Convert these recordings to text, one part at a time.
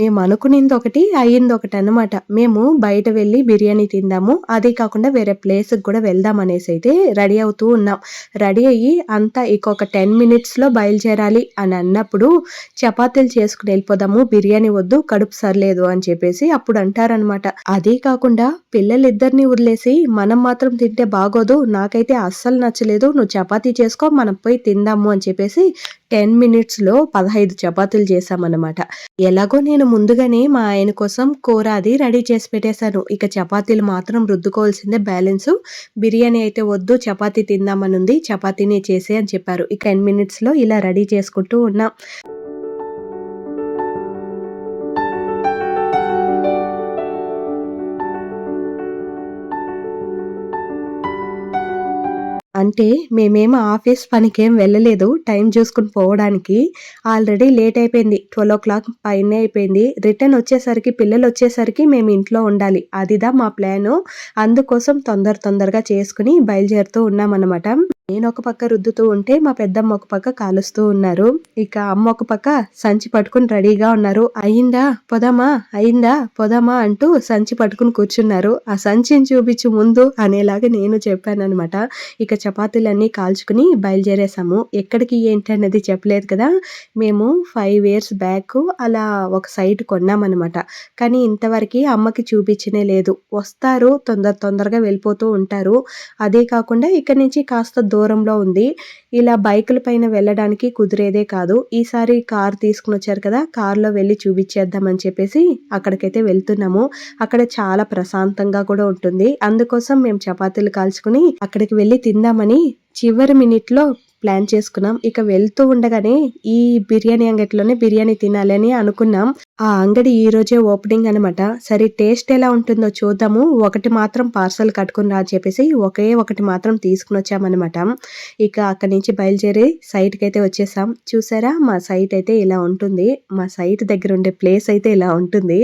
మేము అనుకునింది ఒకటి అయ్యింది ఒకటి అనమాట మేము బయట వెళ్ళి బిర్యానీ తిందాము. అదే కాకుండా వేరే ప్లేస్కి కూడా వెళ్దాం అనేసి అయితే రెడీ అవుతూ ఉన్నాం. రెడీ అయ్యి అంతా ఇంకొక టెన్ మినిట్స్లో బయలుదేరాలి అని అన్నప్పుడు చపాతీలు చేసుకుని వెళ్ళిపోదాము బిర్యానీ వద్దు కడుపు సర్లేదు అని చెప్పేసి అప్పుడు అంటారనమాట అదే కాకుండా పిల్లలిద్దరిని వదిలేసి మనం మాత్రం తింటే బాగోదు నాకైతే అస్సలు నచ్చలేదు నువ్వు చపాతీ చేసుకో మనం పోయి తిందాము అని చెప్పేసి టెన్ మినిట్స్లో పదహైదు చపాతీలు చేశామన్నమాట. ఎలాగో నేను ముందుగానే మా ఆయన కోసం కూర అది రెడీ చేసి పెట్టేశాను. ఇక చపాతీలు మాత్రం రుద్దుకోవాల్సిందే. బ్యాలెన్స్ బిర్యానీ అయితే వద్దు చపాతీ తిందామనుంది ఉంది చపాతీని చేసే అని చెప్పారు. ఈ టెన్ మినిట్స్లో ఇలా రెడీ చేసుకుంటూ ఉన్నాం. అంటే మేమేమో ఆఫీస్ పనికేం వెళ్ళలేదు టైం చూసుకుని పోవడానికి. ఆల్రెడీ లేట్ అయిపోయింది ట్వెల్వ్ ఓ క్లాక్ పైనే అయిపోయింది. రిటర్న్ వచ్చేసరికి పిల్లలు వచ్చేసరికి మేము ఇంట్లో ఉండాలి. అదిదా మా ప్లాను. అందుకోసం తొందర తొందరగా చేసుకుని బయలుదేరుతూ ఉన్నామన్నమాట. నేను ఒక పక్క రుద్దుతూ ఉంటే మా పెద్దమ్మ ఒక పక్క కాలుస్తూ ఉన్నారు. ఇక అమ్మ ఒక పక్క సంచి పట్టుకుని రెడీగా ఉన్నారు. అయిందా పొదమా? అయిందా పొదమా? అంటూ సంచి పట్టుకుని కూర్చున్నారు. ఆ సంచిని చూపించు ముందు అనేలాగా నేను చెప్పాను అనమాట ఇక చపాతీలన్నీ కాల్చుకుని బయలుదేరేసాము ఎక్కడికి ఏంటి అన్నది చెప్పలేదు కదా. మేము ఫైవ్ ఇయర్స్ బ్యాక్ అలా ఒక సైట్ కొన్నామన్నమాట. కానీ ఇంతవరకు అమ్మకి చూపించనే లేదు. వస్తారు తొందర తొందరగా వెళ్ళిపోతూ ఉంటారు. అదే కాకుండా ఇక్కడ నుంచి కాస్త దూరంలో ఉంది. ఇలా బైకుల పైన వెళ్ళడానికి కుదిరేదే కాదు. ఈసారి కార్ తీసుకుని వచ్చారు కదా కార్లో వెళ్ళి చూపించేద్దామని చెప్పేసి అక్కడికైతే వెళ్తున్నాము. అక్కడ చాలా ప్రశాంతంగా కూడా ఉంటుంది. అందుకోసం మేము చపాతీలు కాల్చుకుని అక్కడికి వెళ్ళి తిందామని చివరి మినిట్లో ప్లాన్ చేసుకున్నాం. ఇక వెళ్తూ ఉండగానే ఈ బిర్యానీ అంగడిలోనే బిర్యానీ తినాలని అనుకున్నాం. ఆ అంగడి ఈ రోజే ఓపెనింగ్ అనమాట సరే టేస్ట్ ఎలా ఉంటుందో చూద్దాము. ఒకటి మాత్రం పార్సల్ కట్టుకుని రా చెప్పేసి ఒకే ఒకటి మాత్రం తీసుకుని వచ్చామన్నమాట ఇక అక్కడి నుంచి బయలుదేరి సైట్కి అయితే వచ్చేసాం. చూసారా? మా సైట్ అయితే ఇలా ఉంటుంది. మా సైట్ దగ్గర ఉండే ప్లేస్ అయితే ఇలా ఉంటుంది.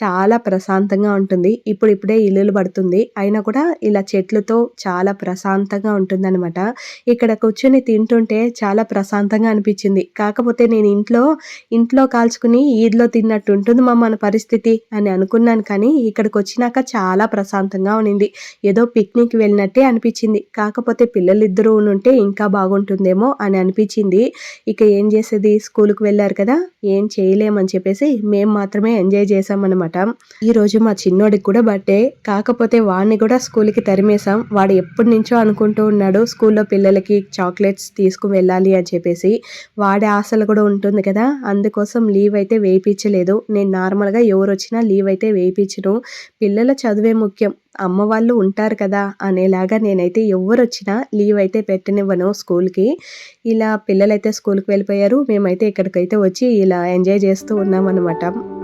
చాలా ప్రశాంతంగా ఉంటుంది. ఇప్పుడు ఇప్పుడే ఇల్లులు పడుతుంది. అయినా కూడా ఇలా చెట్లతో చాలా ప్రశాంతంగా ఉంటుందన్నమాట. ఇక్కడ కూర్చొని తింటుంటే చాలా ప్రశాంతంగా అనిపించింది. కాకపోతే నేను ఇంట్లో ఇంట్లో కాల్చుకుని ఈద్లో తిన్నట్టు ఉంటుంది మా మన పరిస్థితి అని అనుకున్నాను కానీ ఇక్కడికి వచ్చినాక చాలా ప్రశాంతంగా ఉన్నింది ఏదో పిక్నిక్ వెళ్ళినట్టే అనిపించింది. కాకపోతే పిల్లలిద్దరూ ఉంటే ఇంకా బాగుంటుందేమో అని అనిపించింది. ఇక ఏం చేసేది? స్కూల్కి వెళ్ళారు కదా? ఏం చేయలేమని చెప్పేసి మేము మాత్రమే ఎంజాయ్ చేసామన్నమాట అనమాట ఈరోజు మా చిన్నోడికి కూడా బర్త్డే కాకపోతే వాడిని కూడా స్కూల్కి తరిమేశాం. వాడు ఎప్పటి నుంచో అనుకుంటూ ఉన్నాడు స్కూల్లో పిల్లలకి చాక్లెట్స్ తీసుకుని వెళ్ళాలి అని చెప్పేసి. వాడి ఆశలు కూడా ఉంటుంది కదా. అందుకోసం లీవ్ అయితే వేయించలేదు నేను నార్మల్గా ఎవరు వచ్చినా లీవ్ అయితే వేయించను పిల్లల చదువే ముఖ్యం. అమ్మ వాళ్ళు ఉంటారు కదా అనేలాగా నేనైతే ఎవరు వచ్చినా లీవ్ అయితే పెట్టనివ్వను స్కూల్కి. ఇలా పిల్లలైతే స్కూల్కి వెళ్ళిపోయారు. మేమైతే ఇక్కడికైతే వచ్చి ఇలా ఎంజాయ్ చేస్తూ ఉన్నాం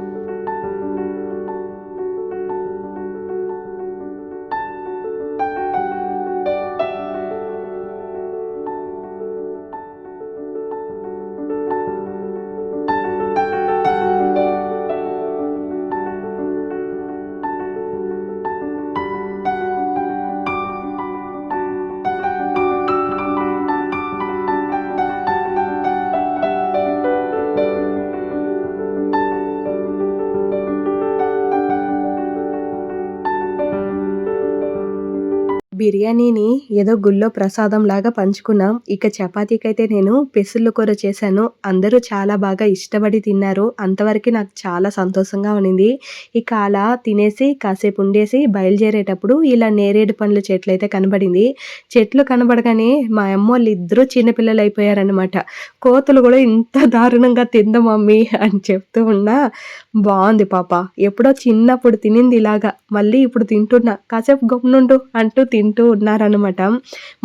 బిర్యానీని ఏదో గుళ్ళో ప్రసాదం లాగా పంచుకున్నాం. ఇక చపాతీకైతే నేను పెసుళ్ళు కూర చేశాను. అందరూ చాలా బాగా ఇష్టపడి తిన్నారు. అంతవరకు నాకు చాలా సంతోషంగా ఉన్నింది. ఇక అలా తినేసి కాసేపు ఉండేసి బయలుదేరేటప్పుడు ఇలా నేరేడు పండ్ల చెట్లు అయితే కనబడింది. చెట్లు కనబడగానే మా అమ్మోళ్ళు ఇద్దరూ చిన్నపిల్లలు అయిపోయారనమాట కోతులు కూడా ఇంత దారుణంగా తింద మమ్మీ అని చెప్తూ ఉన్నా బాగుంది పాప. ఎప్పుడో చిన్నప్పుడు తినింది ఇలాగా. మళ్ళీ ఇప్పుడు తింటున్నా. కాసేపు గమ్నుండు అంటూ తింటూ ఉన్నారనమాట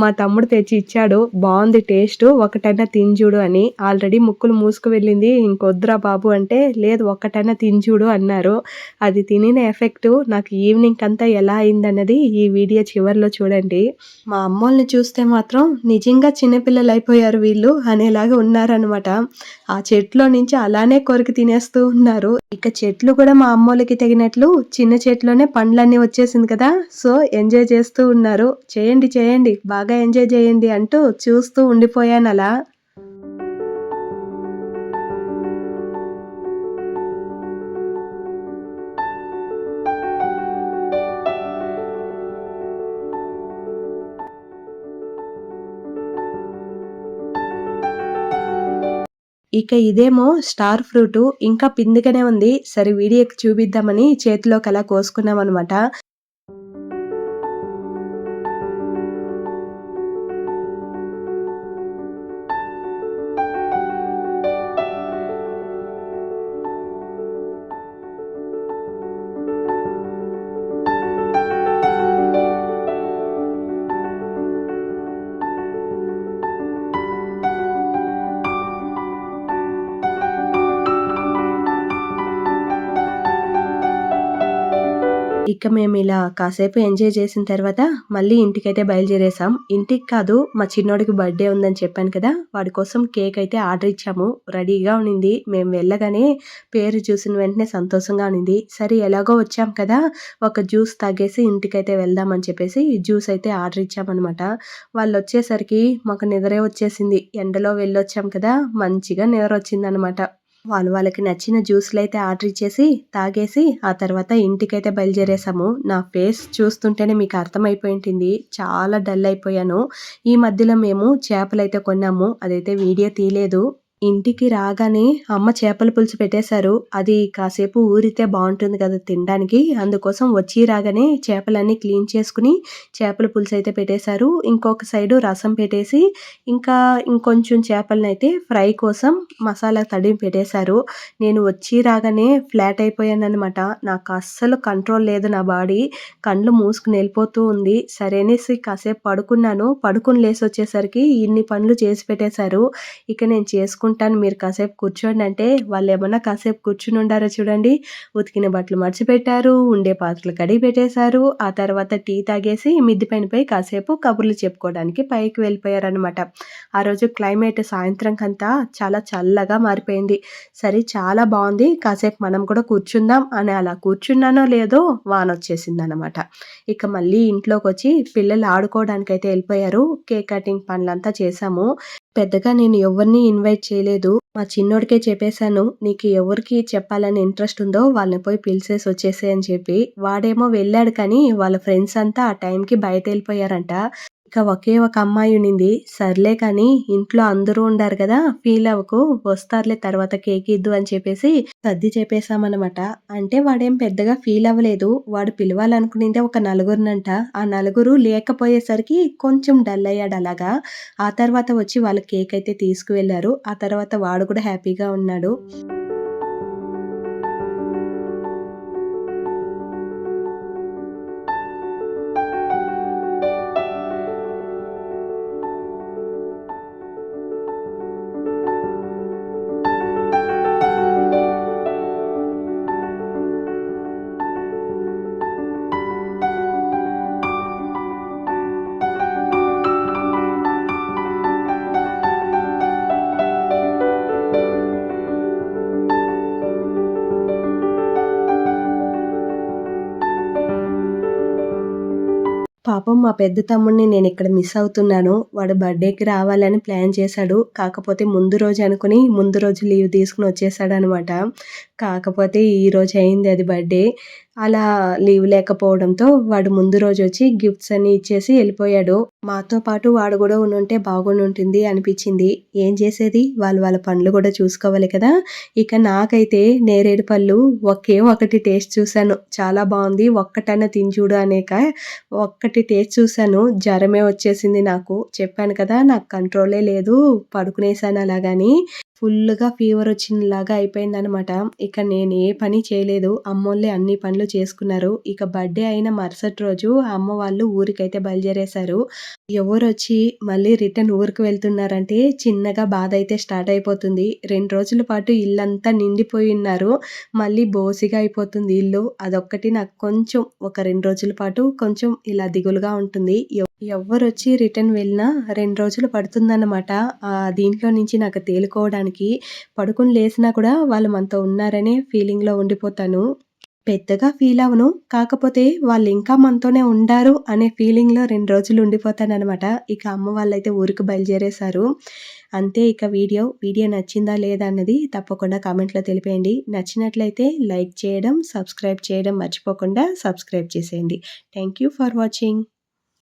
మా తమ్ముడు తెచ్చి ఇచ్చాడు. బాగుంది టేస్ట్. ఒకటైనా తింజుడు అని. ఆల్రెడీ ముక్కులు మూసుకు వెళ్ళింది. ఇంకొద్దురా బాబు అంటే లేదు ఒక్కటైనా తింజుడు అన్నారు. అది తినిన ఎఫెక్ట్ నాకు ఈవినింగ్ అంతా ఎలా అయిందన్నది ఈ వీడియో చివరిలో చూడండి. మా అమ్మోళ్ళని చూస్తే మాత్రం నిజంగా చిన్నపిల్లలు అయిపోయారు వీళ్ళు అనేలాగా ఉన్నారనమాట ఆ చెట్లో నుంచి అలానే కొరికి తినేస్తూ ఉన్నారు. ఇక చెట్లు కూడా మా అమ్మోళ్ళకి తగినట్లు చిన్న చెట్లోనే పండ్లన్నీ వచ్చేసింది కదా. సో ఎంజాయ్ చేస్తూ ఉన్నారు. చేస్తున్నారు చేయండి చేయండి బాగా ఎంజాయ్ చేయండి అంటూ చూస్తూ ఉండిపోయాను అలా. ఇక ఇదేమో స్టార్ ఫ్రూట్ ఇంకా పిందికనే ఉంది. సరే వీడియోకి చూపిద్దామని చేతిలోకి అలా కోసుకున్నాం అనమాట ఇక మేము ఇలా కాసేపు ఎంజాయ్ చేసిన తర్వాత మళ్ళీ ఇంటికైతే బయలుదేరేసాం ఇంటికి కాదు మా చిన్నోడికి బర్త్డే ఉందని చెప్పాను కదా వాడి కోసం కేక్ అయితే ఆర్డర్ ఇచ్చాము. రెడీగా ఉన్నింది మేము వెళ్ళగానే పేరు చూసిన వెంటనే సంతోషంగా ఉన్నింది సరే ఎలాగో వచ్చాం కదా ఒక జ్యూస్ తాగేసి ఇంటికైతే వెళ్దామని చెప్పేసి జ్యూస్ అయితే ఆర్డర్ ఇచ్చామన్నమాట. వాళ్ళు వచ్చేసరికి మాకు నిద్రే వచ్చేసింది. ఎండలో వెళ్ళొచ్చాం కదా మంచిగా నిద్ర వచ్చిందనమాట వాళ్ళు వాళ్ళకి నచ్చిన జ్యూస్లు అయితే ఆర్డర్ ఇచ్చేసి తాగేసి ఆ తర్వాత ఇంటికైతే బయలుదేరేసాము. నా ఫేస్ చూస్తుంటేనే మీకు అర్థమైపోయింటుంది చాలా డల్ అయిపోయాను. ఈ మధ్యలో మేము చేపలు అయితే కొన్నాము. అదైతే వీడియో తీయలేదు. ఇంటికి రాగానే అమ్మ చేపల పులుసు పెట్టేశారు. అది కాసేపు ఊరితే బాగుంటుంది కదా తినడానికి. అందుకోసం వచ్చి రాగానే చేపలన్నీ క్లీన్ చేసుకుని చేపల పులుసు అయితే పెట్టేశారు. ఇంకొక సైడు రసం పెట్టేసి ఇంకా ఇంకొంచెం చేపలను అయితే ఫ్రై కోసం మసాలా తడి పెట్టేశారు. నేను వచ్చి రాగానే ఫ్లాట్ అయిపోయాను అనమాట నాకు అస్సలు కంట్రోల్ లేదు నా బాడీ. కండ్లు మూసుకుని వెళ్ళిపోతూ ఉంది. సరేనేసి కాసేపు పడుకున్నాను. పడుకుని లేసి వచ్చేసరికి ఇన్ని పనులు చేసి పెట్టేశారు. ఇక నేను చేసుకుంటాను ఉంటాను మీరు కాసేపు కూర్చోండి. అంటే వాళ్ళు ఏమన్నా కాసేపు కూర్చుని ఉండారో చూడండి. ఉతికిన బట్టలు మర్చిపెట్టారు ఉండే పాత్రలు కడిగి పెట్టేశారు. ఆ తర్వాత టీ తాగేసి మిద్ది పైన పోయి కాసేపు కబుర్లు చెప్పుకోవడానికి పైకి వెళ్ళిపోయారనమాట ఆ రోజు క్లైమేట్ సాయంత్రం కంతా చాలా చల్లగా మారిపోయింది. సరే చాలా బాగుంది. కాసేపు మనం కూడా కూర్చుందాం అని అలా కూర్చున్నానో లేదో వాన వచ్చేసింది అనమాట ఇక మళ్ళీ ఇంట్లోకి వచ్చి పిల్లలు ఆడుకోవడానికి అయితే వెళ్ళిపోయారు. కేక్ కటింగ్ పనులంతా చేసాము పెద్దగా నేను ఎవరిని ఇన్వైట్ చేయలేదు. మా చిన్నోడికే చెప్పేశాను నీకు ఎవరికి చెప్పాలని ఇంట్రెస్ట్ ఉందో వాళ్ళని పోయి పిలిచేసి వచ్చేసే అని చెప్పి. వాడేమో వెళ్ళాడు కానీ వాళ్ళ ఫ్రెండ్స్ అంతా ఆ టైంకి బయట వెళ్ళిపోయారంట. ఇక ఒకే ఒక అమ్మాయి ఉన్నింది సర్లే కానీ ఇంట్లో అందరూ ఉండారు కదా ఫీల్ అవ్వకు వస్తారులే తర్వాత కేక్ ఇద్దు అని చెప్పేసి సర్ది చెప్పేశామన్నమాట. అంటే వాడేం పెద్దగా ఫీల్ అవ్వలేదు వాడు పిలవాలనుకునిందే ఒక నలుగురినంట. ఆ నలుగురు లేకపోయేసరికి కొంచెం డల్ అయ్యాడు అలాగా. ఆ తర్వాత వచ్చి వాళ్ళ కేక్ అయితే తీసుకువెళ్ళారు. ఆ తర్వాత వాడు కూడా హ్యాపీగా ఉన్నాడు. పాపం మా పెద్ద తమ్ముడిని నేను ఇక్కడ మిస్ అవుతున్నాను. వాడు బర్త్డేకి రావాలని ప్లాన్ చేశాడు. కాకపోతే ముందు రోజు అనుకుని ముందు రోజు లీవ్ తీసుకుని వచ్చేసాడు అనమాట కాకపోతే ఈ రోజు అయింది అది బర్త్డే అలా లీవ్ లేకపోవడంతో వాడు ముందు రోజు వచ్చి గిఫ్ట్స్ అన్ని ఇచ్చేసి వెళ్ళిపోయాడు. మాతో పాటు వాడు కూడా ఉంటే బాగుంటుంది అనిపించింది. ఏం చేసేది? వాళ్ళు వాళ్ళ పనులు కూడా చూసుకోవాలి కదా. ఇక నాకైతే నేరేడు పళ్ళు ఒకే ఒకటి టేస్ట్ చూశాను. చాలా బాగుంది. ఒక్కటైనా తిని చూడు అనేక ఒక్కటి టేస్ట్ చూశాను. జ్వరమే వచ్చేసింది నాకు. చెప్పాను కదా నాకు కంట్రోలే లేదు. పడుకునేసాను అలాగని ఫుల్గా ఫీవర్ వచ్చినలాగా అయిపోయిందనమాట ఇక నేను ఏ పని చేయలేదు. అమ్మోళ్ళే అన్ని పనులు చేసుకున్నారు. ఇక బర్త్డే అయిన మరుసటి రోజు అమ్మ వాళ్ళు ఊరికైతే బయలుదేరేశారు. ఎవరు వచ్చి మళ్ళీ రిటర్న్ ఊరికి వెళ్తున్నారంటే చిన్నగా బాధ అయితే స్టార్ట్ అయిపోతుంది. రెండు రోజుల పాటు ఇల్లంతా నిండిపోయి ఉన్నారు. మళ్ళీ బోసిగా అయిపోతుంది ఇల్లు. అదొక్కటి నాకు కొంచెం ఒక రెండు రోజుల పాటు కొంచెం ఇలా దిగులుగా ఉంటుంది. వచ్చి రిటర్న్ వెళ్ళినా రెండు రోజులు పడుతుందన్నమాట. దీంట్లో నుంచి నాకు తేలుకోవడానికి పడుకుని లేసినా కూడా వాళ్ళు మనతో ఉన్నారనే ఫీలింగ్లో ఉండిపోతాను. పెద్దగా ఫీల్ అవను. కాకపోతే వాళ్ళు ఇంకా మనతోనే ఉండారు అనే ఫీలింగ్లో రెండు రోజులు ఉండిపోతానమాట ఇక అమ్మ వాళ్ళైతే ఊరికి బయలుదేరేశారు. అంతే ఇక వీడియో. వీడియో నచ్చిందా లేదా అన్నది తప్పకుండా కామెంట్లో తెలిపేయండి. నచ్చినట్లయితే లైక్ చేయడం సబ్స్క్రైబ్ చేయడం మర్చిపోకుండా సబ్స్క్రైబ్ చేసేయండి. Thank you for watching.